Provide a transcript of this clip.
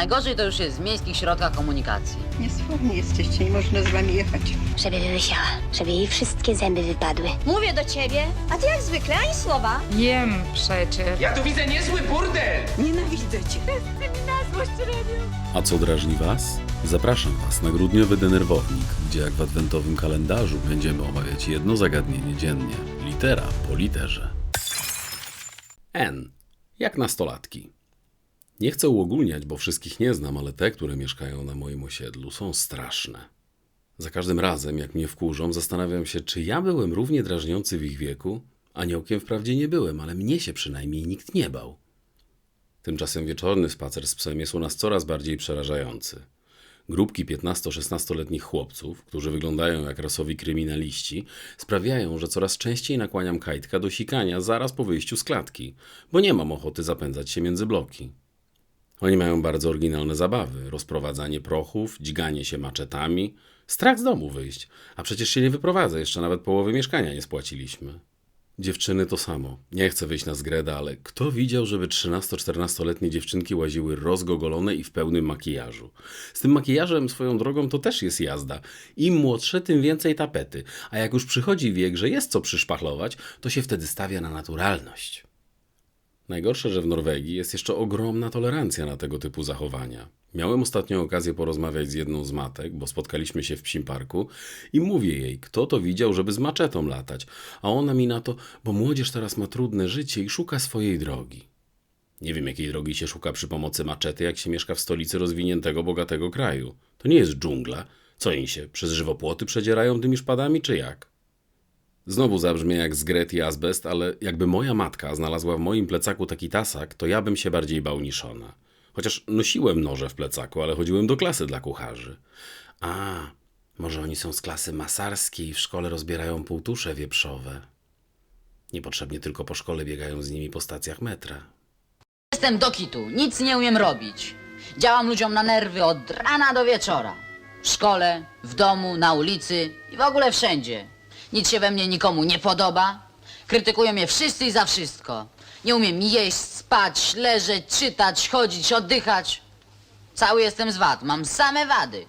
najgorzej to już jest w miejskich środkach komunikacji. Niesforni jesteście, nie można z wami jechać. Żeby wyłysiała, żeby jej wszystkie zęby wypadły. Mówię do ciebie, a ty jak zwykle ani słowa. Jem przecież. Ja tu widzę niezły burdel! Nienawidzę cię. A co drażni Was? Zapraszam Was na grudniowy denerwownik, gdzie jak w adwentowym kalendarzu będziemy omawiać jedno zagadnienie dziennie, litera po literze. N. Jak nastolatki. Nie chcę uogólniać, bo wszystkich nie znam, ale te, które mieszkają na moim osiedlu, są straszne. Za każdym razem, jak mnie wkurzą, zastanawiam się, czy ja byłem równie drażniący w ich wieku? Aniołkiem wprawdzie nie byłem, ale mnie się przynajmniej nikt nie bał. Tymczasem wieczorny spacer z psem jest u nas coraz bardziej przerażający. Grupki 15-16-letnich chłopców, którzy wyglądają jak rasowi kryminaliści, sprawiają, że coraz częściej nakłaniam kajtka do sikania zaraz po wyjściu z klatki, bo nie mam ochoty zapędzać się między bloki. Oni mają bardzo oryginalne zabawy: rozprowadzanie prochów, dźganie się maczetami, strach z domu wyjść, a przecież się nie wyprowadza, jeszcze nawet połowy mieszkania nie spłaciliśmy. Dziewczyny to samo. Nie chcę wyjść na zgredę, ale kto widział, żeby 13-14-letnie dziewczynki łaziły rozgogolone i w pełnym makijażu? Z tym makijażem swoją drogą to też jest jazda. Im młodsze, tym więcej tapety. A jak już przychodzi wiek, że jest co przyszpachlować, to się wtedy stawia na naturalność. Najgorsze, że w Norwegii jest jeszcze ogromna tolerancja na tego typu zachowania. Miałem ostatnio okazję porozmawiać z jedną z matek, bo spotkaliśmy się w psim parku i mówię jej, kto to widział, żeby z maczetą latać, a ona mi na to, bo młodzież teraz ma trudne życie i szuka swojej drogi. Nie wiem, jakiej drogi się szuka przy pomocy maczety, jak się mieszka w stolicy rozwiniętego, bogatego kraju. To nie jest dżungla. Co im się, przez żywopłoty przedzierają tymi szpadami, czy jak? Znowu zabrzmię jak zgret i azbest, ale jakby moja matka znalazła w moim plecaku taki tasak, to ja bym się bardziej bał niż ona. Chociaż nosiłem noże w plecaku, ale chodziłem do klasy dla kucharzy. A, może oni są z klasy masarskiej i w szkole rozbierają półtusze wieprzowe. Niepotrzebnie tylko po szkole biegają z nimi po stacjach metra. Jestem do kitu, nic nie umiem robić. Działam ludziom na nerwy od rana do wieczora. W szkole, w domu, na ulicy i w ogóle wszędzie. Nic się we mnie nikomu nie podoba. Krytykują mnie wszyscy i za wszystko. Nie umiem jeść, spać, leżeć, czytać, chodzić, oddychać. Cały jestem z wad, mam same wady.